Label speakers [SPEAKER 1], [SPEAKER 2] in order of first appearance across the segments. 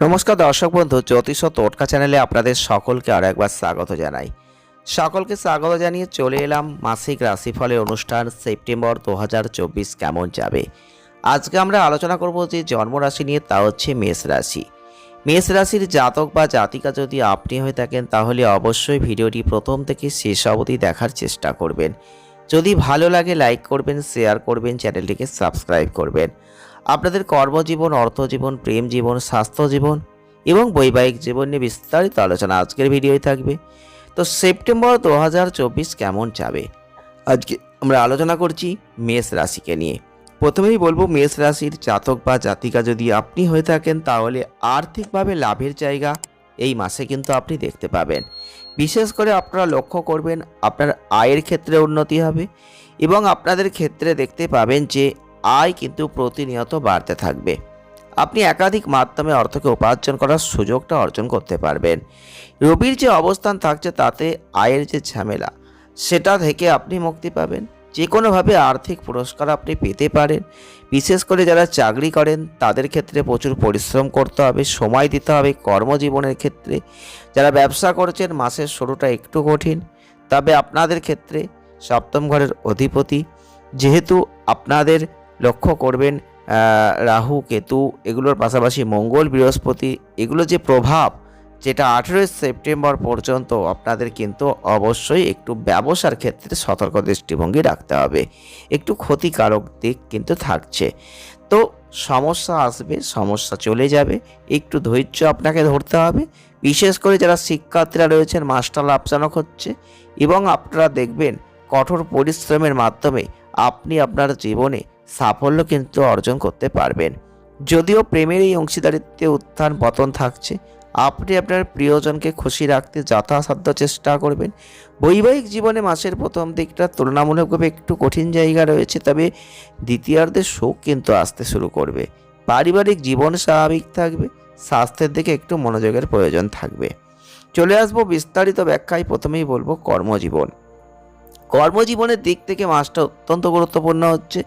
[SPEAKER 1] নমস্কার দর্শক বন্ধু, জ্যোতিষ ও টোটকা চ্যানেলে আপনাদের সকলকে আর একবার স্বাগত জানাই। সকলকে স্বাগত জানিয়ে চলে এলাম মাসিক রাশিফলের অনুষ্ঠান সেপ্টেম্বর দু হাজার চব্বিশ কেমন যাবে? আজকে আমরা আলোচনা করব যে জন্মরাশি নিয়ে, তা হচ্ছে মেষ রাশি। মেষ রাশির জাতক বা জাতিকা যদি আপনি হয়ে থাকেন, তাহলে অবশ্যই ভিডিওটি প্রথম থেকে শেষ অবধি দেখার চেষ্টা করবেন। যদি ভালো লাগে, লাইক করবেন, শেয়ার করবেন, চ্যানেলটিকে সাবস্ক্রাইব করবেন। আপনাদের কর্মজীবন, অর্থজীবন, প্রেম জীবন, স্বাস্থ্য জীবন এবং বৈবাহিক জীবন নিয়ে বিস্তারিত আলোচনা আজকের ভিডিওয় থাকবে। তো সেপ্টেম্বর দু হাজার চব্বিশ কেমন যাবে? আজকে আমরা আলোচনা করছি মেষ রাশিকে নিয়ে। প্রথমেই বলব, মেষ রাশির জাতক বা জাতিকা যদি আপনি হয়ে থাকেন, তাহলে আর্থিকভাবে লাভের জায়গা এই মাসে কিন্তু আপনি দেখতে পাবেন। বিশেষ করে আপনারা লক্ষ্য করবেন, আপনার আয়ের ক্ষেত্রে উন্নতি হবে এবং আপনাদের ক্ষেত্রে দেখতে পাবেন যে আয় কিন্তু প্রতিনিয়ত বাড়তে থাকবে। আপনি একাধিক মাধ্যমে অর্থকে উপার্জন করার সুযোগটা অর্জন করতে পারবেন। রবির যে অবস্থান থাকছে তাতে আয়ের যে ঝামেলা, সেটা থেকে আপনি মুক্তি পাবেন। যে কোনোভাবে আর্থিক পুরস্কার আপনি পেতে পারেন। বিশেষ করে যারা চাকরি করেন, তাদের ক্ষেত্রে প্রচুর পরিশ্রম করতে হবে, সময় দিতে হবে কর্মজীবনের ক্ষেত্রে। যারা ব্যবসা করছেন, মাসের শুরুটা একটু কঠিন, তবে আপনাদের ক্ষেত্রে সপ্তম ঘরের অধিপতি। যেহেতু আপনাদের লক্ষ্য করবেন রাহু, কেতু এগুলোর পাশাপাশি মঙ্গল, বৃহস্পতি এগুলো যে প্রভাব যেটা আঠেরোই সেপ্টেম্বর পর্যন্ত আপনাদের কিন্তু অবশ্যই একটু ব্যবসার ক্ষেত্রে সতর্ক দৃষ্টিভঙ্গি রাখতে হবে। একটু ক্ষতিকারক দিক কিন্তু থাকছে। তো সমস্যা আসবে, সমস্যা চলে যাবে, একটু ধৈর্য আপনাকে ধরতে হবে। বিশেষ করে যারা শিক্ষার্থীরা রয়েছেন, মাস্টার লাভজনক হচ্ছে এবং আপনারা দেখবেন কঠোর পরিশ্রমের মাধ্যমে আপনি আপনার জীবনে সাফল্য কিন্তু অর্জন করতে পারবেন। যদিও প্রেমের এই অংশীদারিত্বে উত্থান পতন থাকছে, আপনি আপনার প্রিয়জনকে খুশি রাখতে যথাসাধ্য চেষ্টা করবেন। বৈবাহিক জীবনে মাসের প্রথম দিকটা তুলনামূলকভাবে একটু কঠিন জায়গা রয়েছে, তবে দ্বিতীয়ার্ধে শোক কিন্তু আসতে শুরু করবে। পারিবারিক জীবন স্বাভাবিক থাকবে, স্বাস্থ্যের দিকে একটু মনোযোগের প্রয়োজন থাকবে। চলে আসব বিস্তারিত ব্যাখ্যায়, প্রথমেই বলব কর্মজীবন। কর্মজীবনের দিক থেকে মাসটা অত্যন্ত গুরুত্বপূর্ণ হচ্ছে।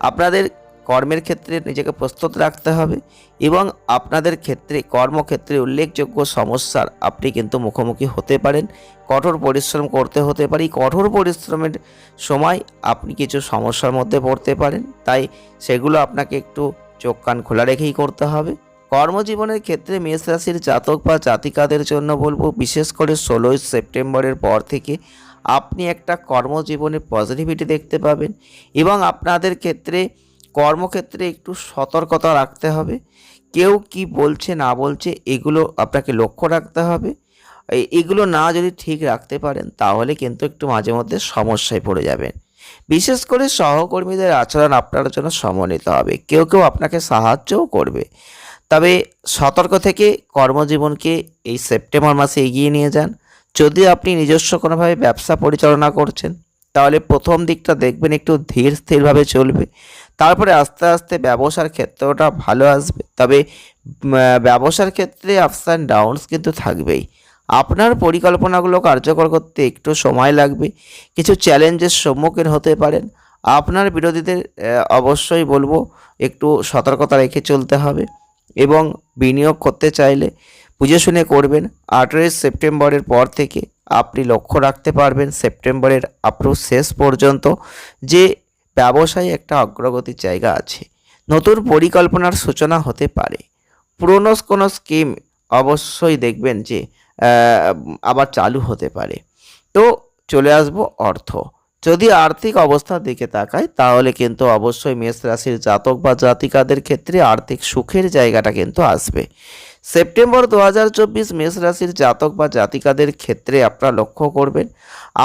[SPEAKER 1] আপনাদের কর্মের ক্ষেত্রে নিজেকে প্রস্তুত রাখতে হবে এবং আপনাদের ক্ষেত্রে, কর্মক্ষেত্রে উল্লেখযোগ্য সমস্যার আপনি কিন্তু মুখোমুখি হতে পারেন। কঠোর পরিশ্রম করতে হতে পারে। কঠোর পরিশ্রমের সময় আপনি কিছু সমস্যার মধ্যে পড়তে পারেন। তাই সেগুলো আপনাকে একটু চোখ কান খোলা রেখেই করতে হবে। কর্মজীবনের ক্ষেত্রে মেষ রাশির জাতক বা জাতিকাদের জন্য বলব, বিশেষ করে ষোলোই সেপ্টেম্বরের পর থেকে আপনি একটা কর্মজীবনে পজিটিভিটি দেখতে পাবেন এবং আপনাদের ক্ষেত্রে কর্মক্ষেত্রে একটু সতর্কতা রাখতে হবে। কেউ কি বলছে, না বলছে, এগুলো আপনাকে লক্ষ্য রাখতে হবে। এগুলো না যদি ঠিক রাখতে পারেন, তাহলে কিন্তু একটু মাঝে মধ্যে সমস্যায় পড়ে যাবেন। বিশেষ করে সহকর্মীদের আচরণ আপনার জন্য সমন্বিত হবে। কেউ কেউ আপনাকে সাহায্যও করবে। তবে সতর্ক থেকে কর্মজীবনকে এই সেপ্টেম্বর মাসে এগিয়ে নিয়ে যান। যদি আপনি নিজস্ব কোনোভাবে ব্যবসা পরিচালনা করছেন, তাহলে প্রথম দিকটা দেখবেন একটু ধীর স্থিরভাবে চলবে। তারপরে আস্তে আস্তে ব্যবসার ক্ষেত্রটা ভালো আসবে। তবে ব্যবসার ক্ষেত্রে আপস অ্যান্ড ডাউনস কিন্তু থাকবেই। আপনার পরিকল্পনাগুলো কার্যকর করতে একটু সময় লাগবে। কিছু চ্যালেঞ্জের সম্মুখীন হতে পারেন। আপনার বিরোধীদের অবশ্যই বলব, একটু সতর্কতা রেখে চলতে হবে। এবং বিনিয়োগ করতে চাইলে বুঝে শুনে করবেন। আঠেরোই সেপ্টেম্বরের পর থেকে আপনি লক্ষ্য রাখতে পারবেন সেপ্টেম্বরের আপ্রু শেষ পর্যন্ত যে ব্যবসায় একটা অগ্রগতির জায়গা আছে। নতুন পরিকল্পনার সূচনা হতে পারে। পুরনো কোনো স্কিম অবশ্যই দেখবেন যে আবার চালু হতে পারে। তো চলে আসব অর্থ। যদি আর্থিক অবস্থার দিকে তাকায় তাহলে কিন্তু অবশ্যই মেষ রাশির জাতক বা জাতিকাদের ক্ষেত্রে আর্থিক সুখের জায়গাটা কিন্তু আসবে। সেপ্টেম্বর দু হাজার চব্বিশ মেষ রাশির জাতক বা জাতিকাদের ক্ষেত্রে আপনারা লক্ষ্য করবেন,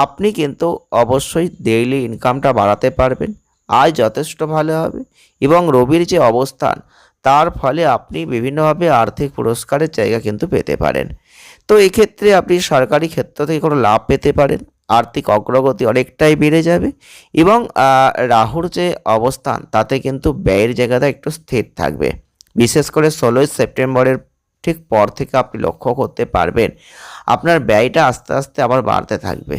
[SPEAKER 1] আপনি কিন্তু অবশ্যই ডেইলি ইনকামটা বাড়াতে পারবেন, আয় যথেষ্ট ভালো হবে এবং রবির যে অবস্থান, তার ফলে আপনি বিভিন্নভাবে আর্থিক পুরস্কারের জায়গা কিন্তু পেতে পারেন। তো এক্ষেত্রে আপনি সরকারি ক্ষেত্র থেকে কোনো লাভ পেতে পারেন আর্থিক অগ্রগতি অনেকটাই বেড়ে যাবে এবং রাহুর যে অবস্থান তাতে কিন্তু ব্যয়ের জায়গাটা একটু স্থির থাকবে। বিশেষ করে ষোলোই সেপ্টেম্বরের ঠিক পর থেকে আপনি লক্ষ্য করতে পারবেন আপনার ব্যয়টা আস্তে আস্তে আবার বাড়তে থাকবে।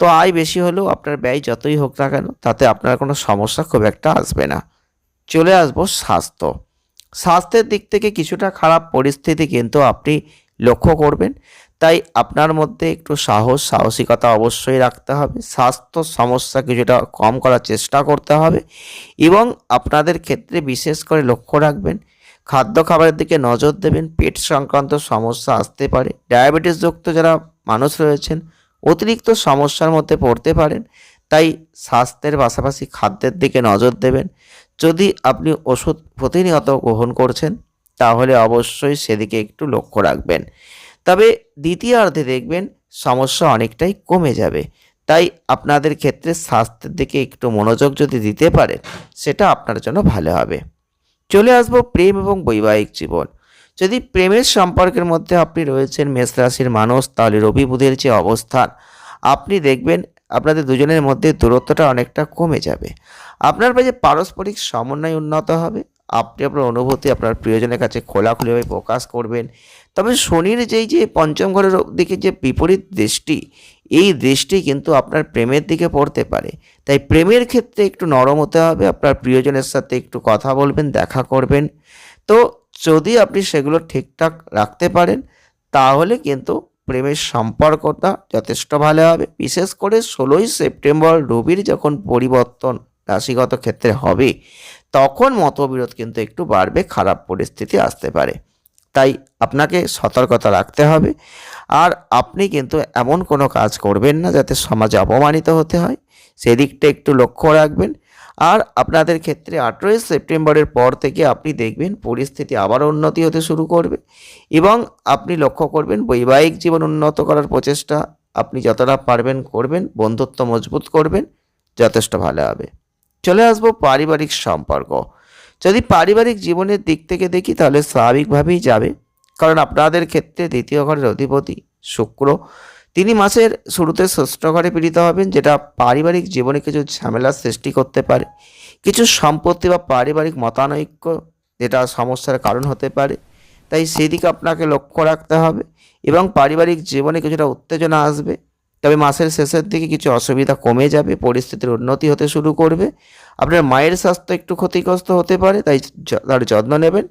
[SPEAKER 1] তো আয় বেশি হলেও আপনার ব্যয় যতই হোক না কেন তাতে আপনার কোনো সমস্যা খুব একটা আসবে না। চলে আসব স্বাস্থ্য। স্বাস্থ্যের দিক থেকে কিছুটা খারাপ পরিস্থিতি কিন্তু আপনি লক্ষ্য করবেন। তাই আপনার মধ্যে একটু সাহস, সাহসিকতা অবশ্যই রাখতে হবে। স্বাস্থ্য সমস্যা কিছুটা কম করার চেষ্টা করতে হবে এবং আপনাদের ক্ষেত্রে বিশেষ করে লক্ষ্য রাখবেন, খাদ্য খাবারের দিকে নজর দেবেন, পেট সংক্রান্ত সমস্যা আসতে পারে ডায়াবেটিস যুক্ত যারা মানুষ রয়েছেন অতিরিক্ত সমস্যার মধ্যে পড়তে পারেন, তাই স্বাস্থ্যের পাশাপাশি খাদ্যের দিকে নজর দেবেন। যদি আপনি ওষুধ প্রতিনিয়ত গ্রহণ করছেন, তাহলে অবশ্যই সেদিকে একটু লক্ষ্য রাখবেন। তবে দ্বিতীয়ার্ধে দেখবেন সমস্যা অনেকটাই কমে যাবে। তাই আপনাদের ক্ষেত্রে স্বাস্থ্যের দিকে একটু মনোযোগ যদি দিতে পারেন, সেটা আপনার জন্য ভালো হবে। চলে আসব প্রেম এবং বৈবাহিক জীবন। যদি প্রেমের সম্পর্কের মধ্যে আপনি রয়েছেন, মেষ রাশির মানুষ, তাহলে রবি বুধের যে অবস্থান, আপনি দেখবেন আপনাদের দুজনের মধ্যে দূরত্বটা অনেকটা কমে যাবে। আপনার মাঝে পারস্পরিক সমন্বয় উন্নত হবে। আপনি আপনার অনুভূতি আপনার প্রিয়জনের কাছে খোলাখুলিভাবে প্রকাশ করবেন। তবে শনির যেই যে পঞ্চম ঘরের দিকে যে বিপরীত দৃষ্টি, এই দৃষ্টি কিন্তু আপনার প্রেমের দিকে পড়তে পারে। তাই প্রেমের ক্ষেত্রে একটু নরম হতে হবে, আপনার প্রিয়জনের সাথে একটু কথা বলবেন, দেখা করবেন। তো যদি আপনি সেগুলো ঠিকঠাক রাখতে পারেন, তাহলে কিন্তু প্রেমের সম্পর্কটা যথেষ্ট ভালো হবে। বিশেষ করে ষোলোই সেপ্টেম্বর রবির যখন পরিবর্তন রাশিগত ক্ষেত্রে হবে, তখন মতবিরোধ কিন্তু একটু বাড়বে, খারাপ পরিস্থিতি আসতে পারে। তাই আপনাকে সতর্কতা রাখতে হবে। আর আপনি কিন্তু এমন কোনো কাজ করবেন না যাতে সমাজে অপমানিত হতে হয়। সেদিকটা একটু লক্ষ্য রাখবেন। আর আপনাদের ক্ষেত্রে আঠেরোই সেপ্টেম্বরের পর থেকে আপনি দেখবেন পরিস্থিতি আবার উন্নতি হতে শুরু করবে। এবং আপনি লক্ষ্য করবেন বৈবাহিক জীবন উন্নত করার প্রচেষ্টা আপনি যতটা পারবেন করবেন, বন্ধুত্ব মজবুত করবেন, যথেষ্ট ভালো হবে। চলে আসব পারিবারিক সম্পর্ক। যদি পারিবারিক জীবনের দিক থেকে দেখি, তাহলে স্বাভাবিকভাবেই যাবে। কারণ আপনাদের ক্ষেত্রে দ্বিতীয় ঘরের অধিপতি শুক্র, তিনি মাসের শুরুতে ষষ্ঠ ঘরে পীড়িত হবেন, যেটা পারিবারিক জীবনে কিছু ঝামেলার সৃষ্টি করতে পারে। কিছু সম্পত্তি বা পারিবারিক মতানৈক্য যেটা সমস্যার কারণ হতে পারে। তাই সেদিকে আপনাকে লক্ষ্য রাখতে হবে এবং পারিবারিক জীবনে কিছুটা উত্তেজনা আসবে। তবে মাসের শেষের দিকে কিছু অসুবিধা কমে যাবে, পরিস্থিতির উন্নতি হতে শুরু করবে। আপনার মায়ের স্বাস্থ্য একটু ক্ষতিগ্রস্ত হতে পারে, তাই তার যত্ন নেবেন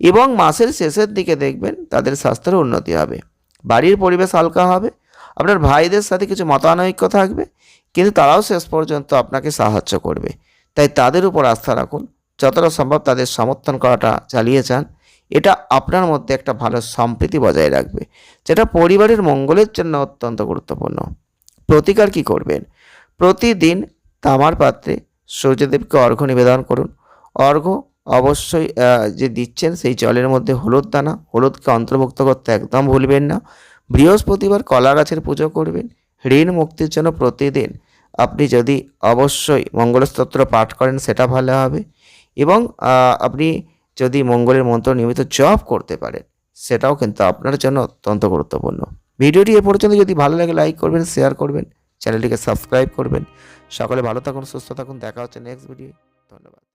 [SPEAKER 1] এবং মাসের শেষের দিকে দেখবেন তাদের স্বাস্থ্যের উন্নতি হবে। বাড়ির পরিবেশ হালকা হবে, আপনার ভাইদের সাথে কিছু মতানৈক্য থাকবে, কিন্তু তারাও শেষ পর্যন্ত আপনাকে সাহায্য করবে। তাই তাদের উপর আস্থা রাখুন, যতটা সম্ভব তাদের সমর্থন করাটা চালিয়ে যান। এটা আপনার মধ্যে একটা ভালো সম্প্রীতি বজায় রাখবে, যেটা পরিবারের মঙ্গলের জন্য অত্যন্ত গুরুত্বপূর্ণ। প্রতিকার কি করবেন? প্রতিদিন তামার পাত্রে সূর্যদেবকে অর্ঘ্য নিবেদন করুন। অর্ঘ্য অবশ্যই যে দিচ্ছেন সেই জলের মধ্যে হলুদ দানা, হলুদকে অন্তর্ভুক্ত করতে একদম ভুলবেন না। বৃহস্পতিবার কলা গাছের পুজো করবেন। ঋণ মুক্তির জন্য প্রতিদিন আপনি যদি অবশ্যই মঙ্গলস্তোত্র পাঠ করেন, সেটা ভালো হবে। এবং আপনি যদি মঙ্গলের মন্ত্র নিয়মিত জপ করতে পারেন, সেটাও কিন্তু আপনার জন্য অত্যন্ত গুরুত্বপূর্ণ। ভিডিওটি এ পর্যন্ত যদি ভালো লাগে লাইক করবেন শেয়ার করবেন চ্যানেলটিকে সাবস্ক্রাইব করবেন। সকলে ভালো থাকুন, সুস্থ থাকুন, দেখা হচ্ছে নেক্সট ভিডিও ধন্যবাদ।